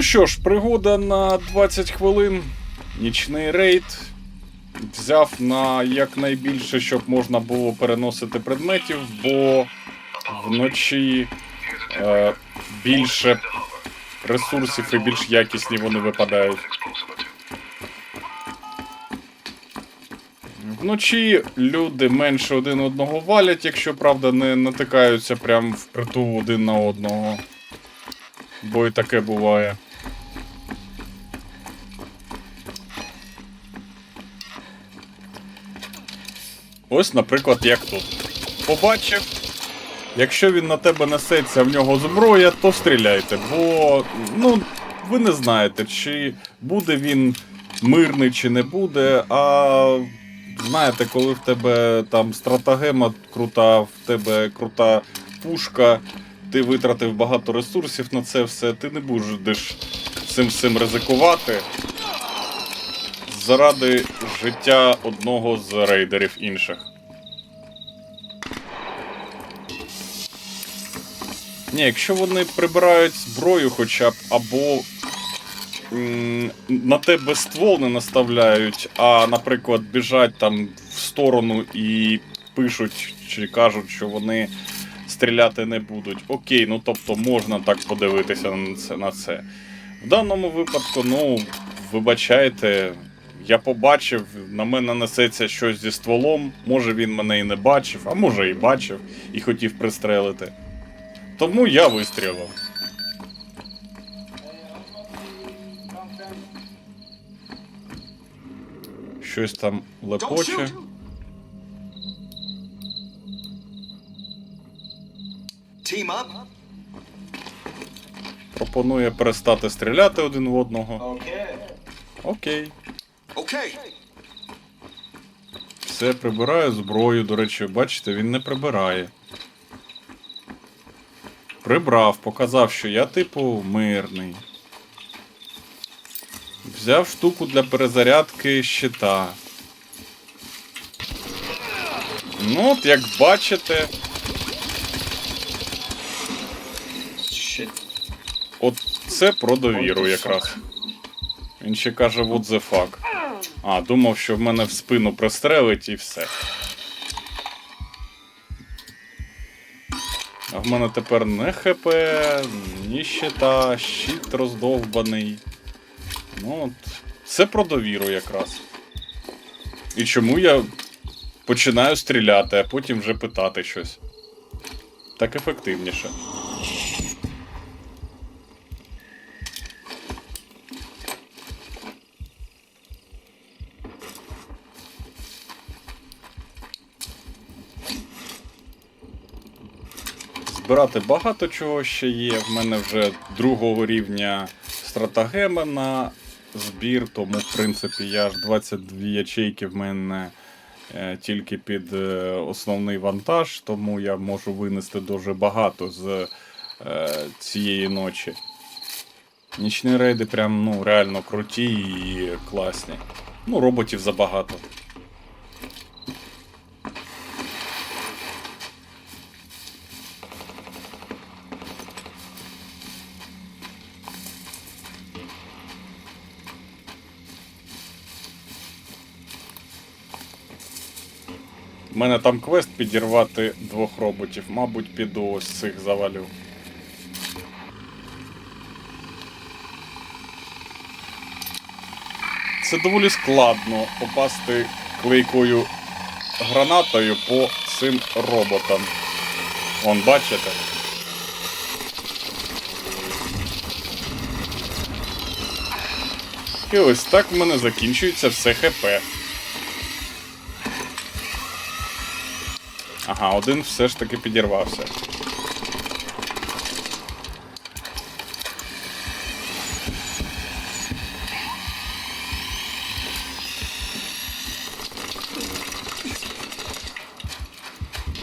Ну що ж, пригода на 20 хвилин. Нічний рейд. Взяв на якнайбільше, щоб можна було переносити предметів, бо вночі е, більше ресурсів і більш якісні вони випадають. Вночі люди менше один одного валять, якщо правда не натикаються прям впритул один на одного. Бо і таке буває. Ось, наприклад, як тут. Побачив. Якщо він на тебе несеться, в нього зброя, то стріляйте, бо ну, ви не знаєте, чи буде він мирний, чи не буде. А знаєте, коли в тебе там стратагема крута, в тебе крута пушка, ти витратив багато ресурсів на це все, ти не будеш цим всім ризикувати заради життя одного з рейдерів інших. Ні, якщо вони прибирають зброю хоча б, або на тебе ствол не наставляють, а, наприклад, біжать там в сторону і пишуть чи кажуть, що вони стріляти не будуть. Окей, ну тобто можна так подивитися на це. На це. В даному випадку, ну, вибачайте, я побачив, на мене несеться щось зі стволом. Може він мене і не бачив, а може і бачив, і хотів пристрелити. Тому я вистрілив. Щось там лепоче. Пропонує перестати стріляти один в одного. Окей. Okay. Все, прибираю зброю. До речі, бачите, він не прибирає. Прибрав, показав, що я, типу, мирний. Взяв штуку для перезарядки щита. Ну, от як бачите, Shit. от це про довіру якраз. Він ще каже, what the fuck. А, думав, що в мене в спину пристрелить і все. В мене тепер не ХП, ні щита, щит роздовбаний. Ну от. Це про довіру якраз. І чому я починаю стріляти, а потім вже питати щось. Так ефективніше. Збирати багато чого ще є. В мене вже другого рівня стратагема на збір, тому, в принципі, я ж 22 ячейки в мене е, тільки під е, основний вантаж, тому я можу винести дуже багато з е, цієї ночі. Нічні рейди прям ну, реально круті і класні. Ну, роботів забагато. Мене там квест підірвати двох роботів, мабуть, піду ось цих завалю. Це доволі складно попасти клейкою гранатою по цим роботам. Вон, бачите? І ось так в мене закінчується все ХП. Ага, один все ж таки підірвався.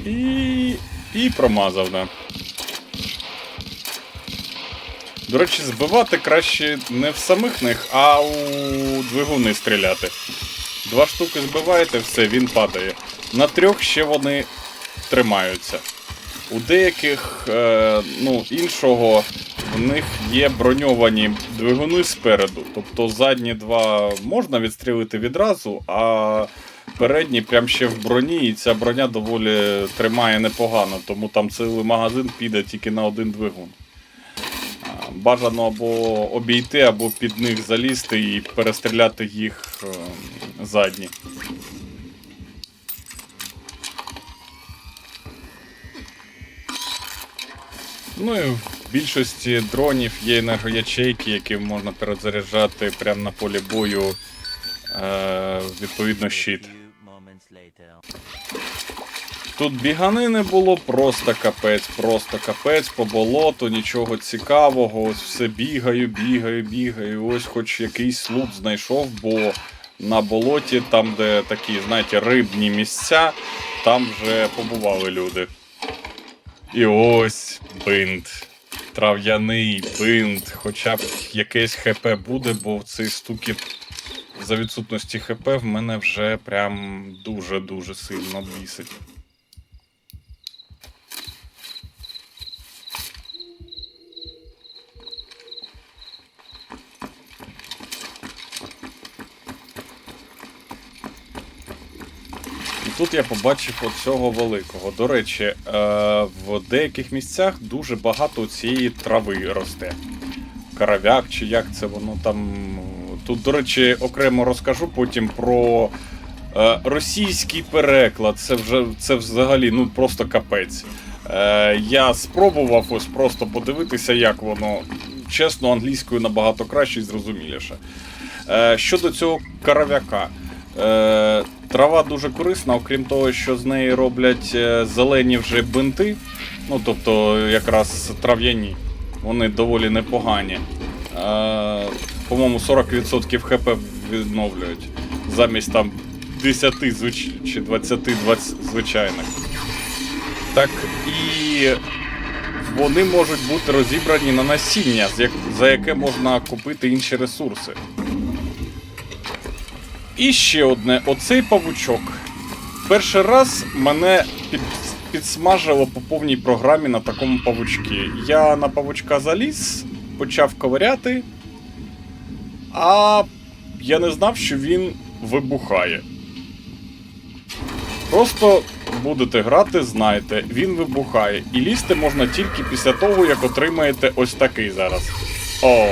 І. І промазав, да. До речі, збивати краще не в самих них, а у двигуни стріляти. Два штуки збиваєте, все, він падає. На трьох ще вони тримаються. У деяких е, ну, іншого в них є броньовані двигуни спереду. Тобто задні два можна відстрілити відразу, а передні прям ще в броні, і ця броня доволі тримає непогано, тому там цілий магазин піде тільки на один двигун. Бажано або обійти, або під них залізти і перестріляти їх е, задні. Ну і в більшості дронів є енергоячейки, які можна перезаряджати прямо на полі бою. Е, відповідно, щит. Тут біганини було просто капець, просто капець по болоту, нічого цікавого. Ось все бігаю, бігаю, бігаю. Ось хоч якийсь лут знайшов, бо на болоті, там, де такі, знаєте, рибні місця, там вже побували люди. І ось бинт. Трав'яний бинт. Хоча б якесь ХП буде, бо цей стукіт за відсутності ХП в мене вже прям дуже-дуже сильно бісить. Тут я побачив оцього великого. До речі, е, в деяких місцях дуже багато цієї трави росте. Каравяк чи як це воно там. Тут, до речі, окремо розкажу потім про е, російський переклад. Це вже це взагалі ну просто капець. Е, я спробував ось просто подивитися, як воно. Чесно, англійською набагато краще і зрозуміліше. Е, щодо цього каравяка. Е, трава дуже корисна, окрім того, що з неї роблять е, зелені вже бинти. Ну, тобто, якраз трав'яні. Вони доволі непогані. Е, по-моєму, 40% хп відновлюють. Замість там 10 звич... чи 20 20 звичайних. Так і вони можуть бути розібрані на насіння, за яке можна купити інші ресурси. І ще одне: оцей павучок. Перший раз мене під, підсмажило по повній програмі на такому павучці. Я на павучка заліз, почав ковиряти, а я не знав, що він вибухає. Просто будете грати, знаєте, він вибухає. І лізти можна тільки після того, як отримаєте ось такий зараз. О,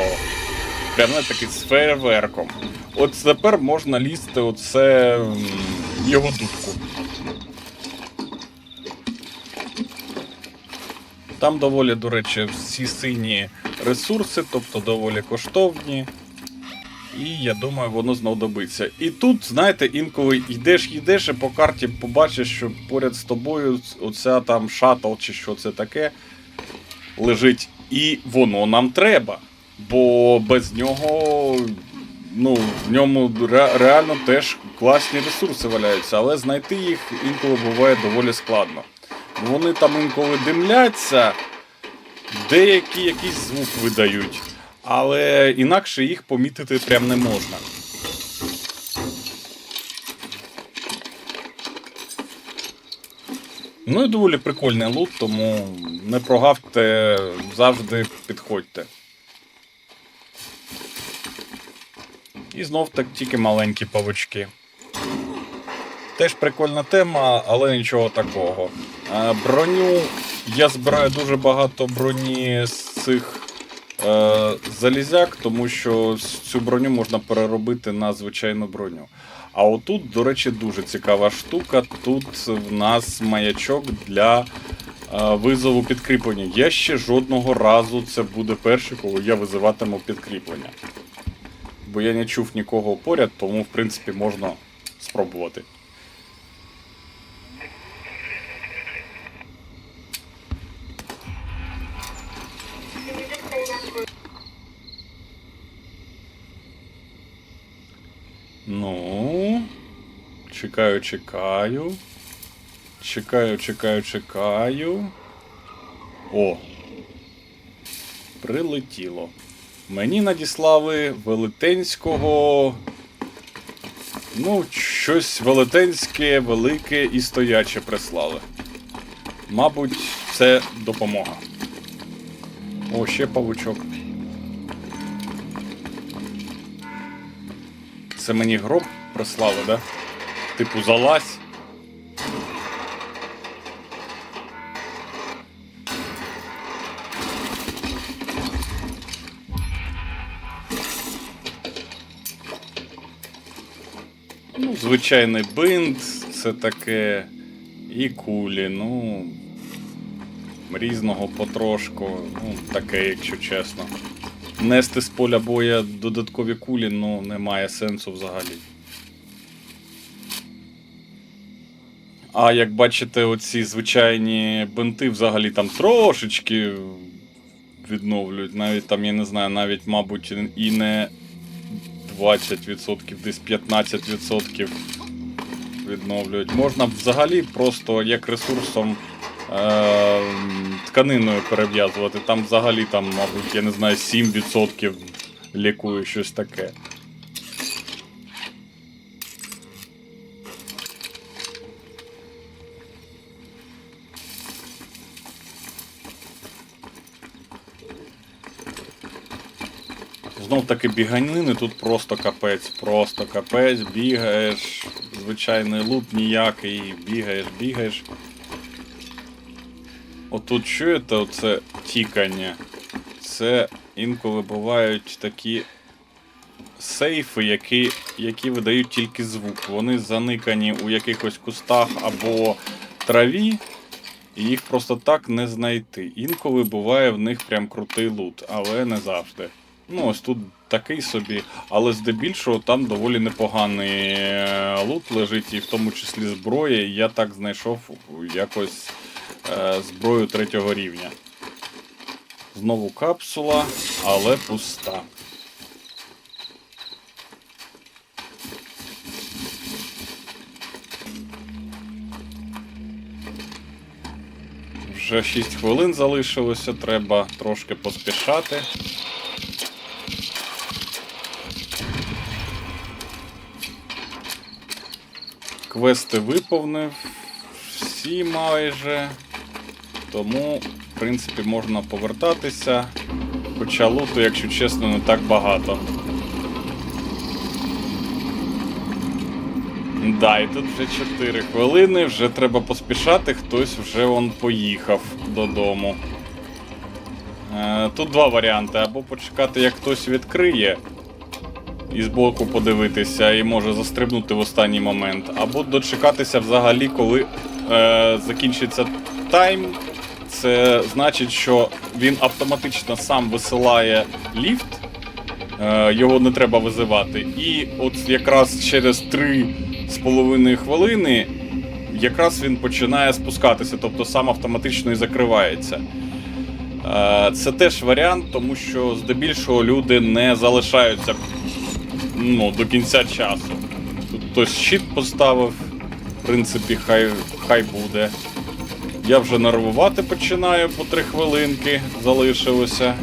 прям не такий з фейерверком. От тепер можна лізти оце його дудку. Там доволі, до речі, всі сині ресурси, тобто доволі коштовні. І я думаю, воно знадобиться. І тут, знаєте, інколи йдеш, йдеш, і по карті побачиш, що поряд з тобою оця там шатл чи що це таке лежить. І воно нам треба. Бо без нього, ну, в ньому ре- реально теж класні ресурси валяються, але знайти їх інколи буває доволі складно. Вони там інколи димляться, деякі якийсь звук видають, але інакше їх помітити прям не можна. Ну і доволі прикольний лут, тому не прогавте, завжди підходьте. І знов так тільки маленькі павучки. Теж прикольна тема, але нічого такого. Е, Броню я збираю дуже багато броні з цих е, залізяк, тому що цю броню можна переробити на звичайну броню. А отут, до речі, дуже цікава штука. Тут в нас маячок для е, визову підкріплення. Я ще жодного разу це буде перший, коли я визиватиму підкріплення. Бо я не чув нікого поряд, тому в принципі можна спробувати. Ну. Чекаю, чекаю. Чекаю, чекаю, чекаю. О. Прилетіло. Мені надіслали велетенського. Ну, щось велетенське, велике і стояче прислали. Мабуть, це допомога. О, ще павучок. Це мені гроб прислали, да? Типу, залазь. Звичайний бинт, це таке. І кулі, ну. Різного потрошку, ну, таке, якщо чесно. Нести з поля боя додаткові кулі, ну, немає сенсу взагалі. А як бачите, оці звичайні бинти взагалі там трошечки відновлюють. Навіть там, я не знаю, навіть, мабуть, і не 20%, десь 15% відновлюють. Можна взагалі просто як ресурсом е, тканиною перев'язувати. Там взагалі, там, мабуть, я не знаю, 7% лікує щось таке. Знов таки біганини тут просто капець, просто капець, бігаєш, звичайний лут ніякий, бігаєш, бігаєш. Отут чуєте оце тікання? Це інколи бувають такі сейфи, які, які видають тільки звук. Вони заникані у якихось кустах або траві, і їх просто так не знайти. Інколи буває в них прям крутий лут, але не завжди. Ну, ось тут такий собі, але здебільшого там доволі непоганий е, лут лежить, і в тому числі зброя. І я так знайшов якось е, зброю третього рівня. Знову капсула, але пуста. Вже 6 хвилин залишилося, треба трошки поспішати. Квести виповнив всі майже. Тому, в принципі, можна повертатися. Хоча луту, якщо чесно, не так багато. Да, і тут вже 4 хвилини, вже треба поспішати, хтось вже он поїхав додому. Е, тут два варіанти: або почекати, як хтось відкриє, і збоку подивитися, і може застрибнути в останній момент, або дочекатися взагалі, коли е, закінчиться тайм. Це значить, що він автоматично сам висилає ліфт, е, його не треба визивати. І от якраз через 3,5 хвилини якраз він починає спускатися, тобто сам автоматично і закривається. Е, Це теж варіант, тому що здебільшого люди не залишаються ну, до кінця часу. Тут хтось щит поставив, в принципі, хай, хай буде. Я вже нервувати починаю по три хвилинки залишилося.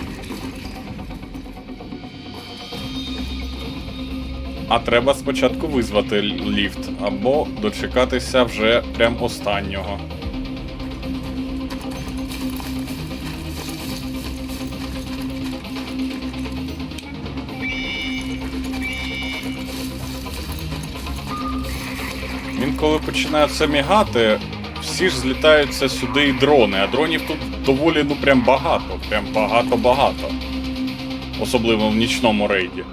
А треба спочатку визвати ліфт або дочекатися вже прям останнього. Коли починає все мігати, всі ж злітаються сюди і дрони, а дронів тут доволі ну прям багато, прям багато-багато. Особливо в нічному рейді.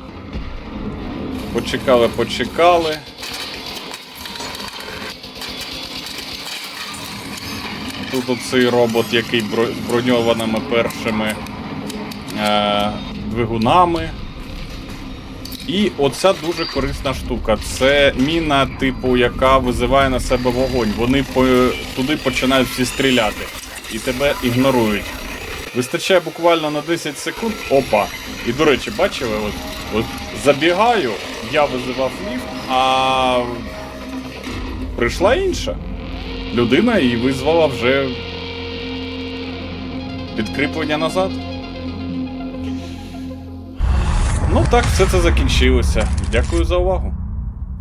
Почекали, почекали. Тут оцей робот, який бро- броньованими першими е- двигунами. І оця дуже корисна штука. Це міна, типу, яка визиває на себе вогонь. Вони по, туди починають всі стріляти і тебе ігнорують. Вистачає буквально на 10 секунд. Опа. І до речі, бачили, от, от забігаю, я визивав ліфт, а прийшла інша людина і визвала вже підкріплення назад. Ну так, все це закінчилося. Дякую за увагу.